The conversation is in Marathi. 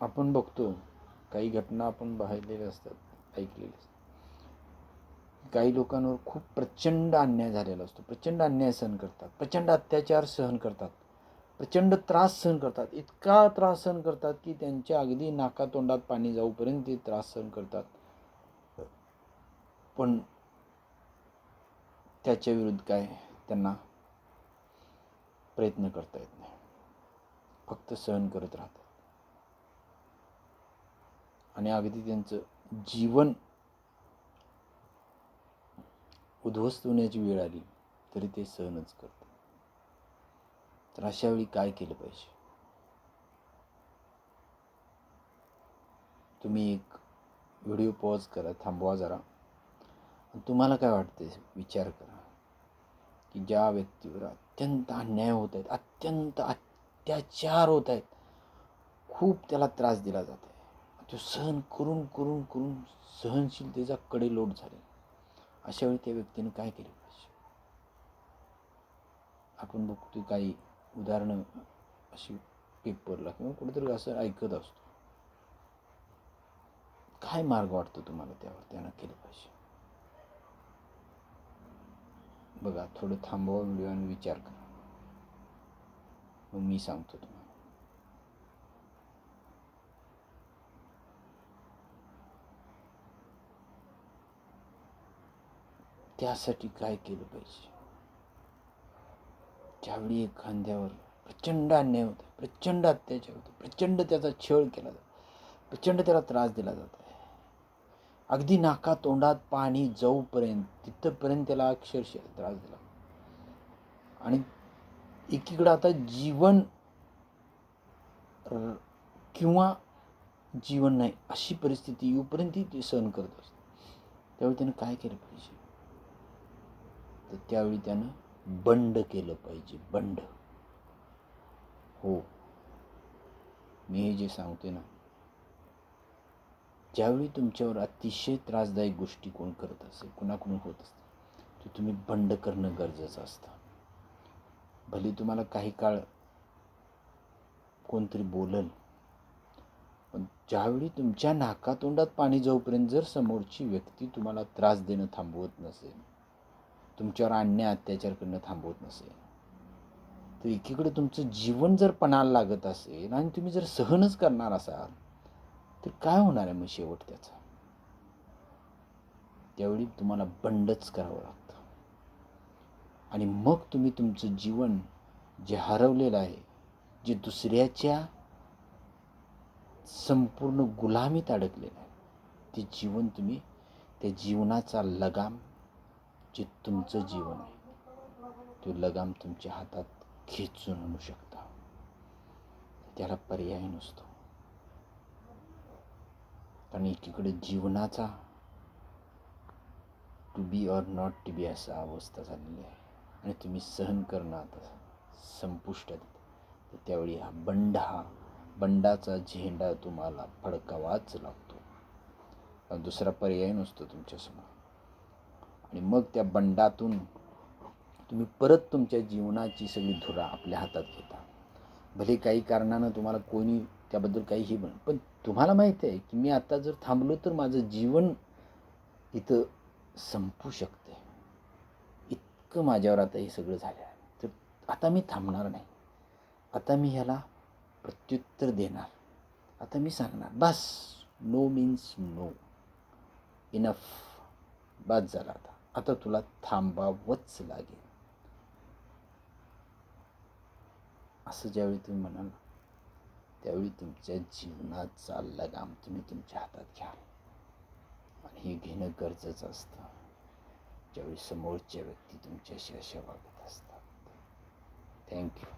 आपण बघतो काही घटना आपण पाहिलेल्या असतात ऐकलेल्या असतात. काही लोकांवर खूप प्रचंड अन्याय झालेला असतो प्रचंड अन्याय सहन करतात प्रचंड अत्याचार सहन करतात प्रचंड त्रास सहन करतात इतका त्रास सहन करतात की त्यांच्या अगदी नाकातोंडात पाणी जाऊपर्यंत ते त्रास सहन करतात. पण त्याच्या विरुद्ध काय त्यांना प्रयत्न करता येत नाही. फक्त सहन करत राहतात. आणि अगदी त्यांचं जीवन उद्ध्वस्त होण्याची वेळ आली तरी ते सहनच करतात. तर अशा वेळी काय केलं पाहिजे? तुम्ही एक व्हिडिओ पॉज करा थांबवा जरा. आणि तुम्हाला काय वाटते विचार करा. की ज्या व्यक्तीवर अत्यंत अन्याय होत आहेत अत्यंत अत्याचार होत आहेत खूप त्याला त्रास दिला जात आहे. तो सहन करून करून करून सहनशीलतेचा कडे लोट झाले. अशा वेळी त्या व्यक्तीने काय केले? पाहिजे आपण बघतो काही उदाहरणं अशी पेपरला किंवा कुठेतरी असं ऐकत असतो. काय मार्ग वाटतो तुम्हाला त्यावर त्यानं केलं पाहिजे? बघा थोडं थांबवा व्हिडिओ आणि विचार करा. मग मी सांगतो तुम्हाला. त्यासाठी काय केलं पाहिजे? ज्यावेळी एखाद्यावर प्रचंड अन्याय होतो प्रचंड अत्याचार होतो प्रचंड त्याचा छळ केला जातो प्रचंड त्याला त्रास दिला जात आहे अगदी नाका तोंडात पाणी जाऊपर्यंत तिथंपर्यंत त्याला अक्षरशः त्रास दिला आणि एकीकडं आता जीवन र- किंवा जीवन नाही अशी परिस्थिती येऊपर्यंतही ते सहन करत असते त्यावेळी त्यानं काय केलं पाहिजे? तर त्यावेळी त्यानं बंड केलं पाहिजे बंड. हो. मी हे जे सांगते ना ज्यावेळी तुमच्यावर अतिशय त्रासदायक गोष्टी कोण करत असेल कुणाकडून होत असते ते तुम्ही बंड करणं गरजेचं असतं. भले तुम्हाला काही काळ कोणतरी बोलल पण ज्यावेळी तुमच्या नाकातोंडात पाणी जाऊपर्यंत जर समोरची व्यक्ती तुम्हाला त्रास देणं थांबवत नसेल तुमच्यावर अन्याय अत्याचार करणं थांबवत नसेल. तर एकीकडे तुमचं जीवन जर पणाला लागत असेल आणि तुम्ही जर सहनच करणार असाल तर काय होणार आहे मग शेवट त्याचा? त्यावेळी तुम्हाला बंडच करावं लागतं. आणि मग तुम्ही तुमचं जीवन जे हरवलेलं आहे जे दुसऱ्याच्या संपूर्ण गुलामीत अडकलेलं आहे ते जीवन तुम्ही त्या जीवनाचा लगाम जे तुमचं जीवन आहे तो लगाम तुमच्या हातात खेचून आणू शकता. त्याला पर्याय नसतो. कारण एकीकडे जीवनाचा to be or not to be असा अवस्था झालेली आहे. आणि तुम्ही सहन करणं आता संपुष्टात तर त्यावेळी हा बंड हा बंडाचा झेंडा तुम्हाला फडकावाच लागतो. दुसरा पर्याय नसतो तुमच्यासमोर आणि मग त्या बंडातून तुम्ही परत तुमच्या जीवनाची सगळी धुरा आपल्या हातात घेता. भले काही कारणानं तुम्हाला कोणी त्याबद्दल काहीही म्हण पण तुम्हाला माहिती आहे की मी आता जर थांबलो तर माझं जीवन इथं संपू शकते इतकं माझ्यावर आता हे सगळं झालं आहे. तर आता मी थांबणार नाही. आता मी ह्याला प्रत्युत्तर देणार. आता मी सांगणार बस नो मीन्स नो इनफ बस झाला आता. आता तुला थांबावंच लागेल. असं ज्यावेळी तुम्ही म्हणाल त्यावेळी तुमच्या जीवनाचा लगाम तुम्ही तुमच्या हातात घ्या. आणि हे घेणं गरजेचं असतं. ज्यावेळी समोरच्या व्यक्ती तुमच्याशी अशा वागत असतात. थँक्यू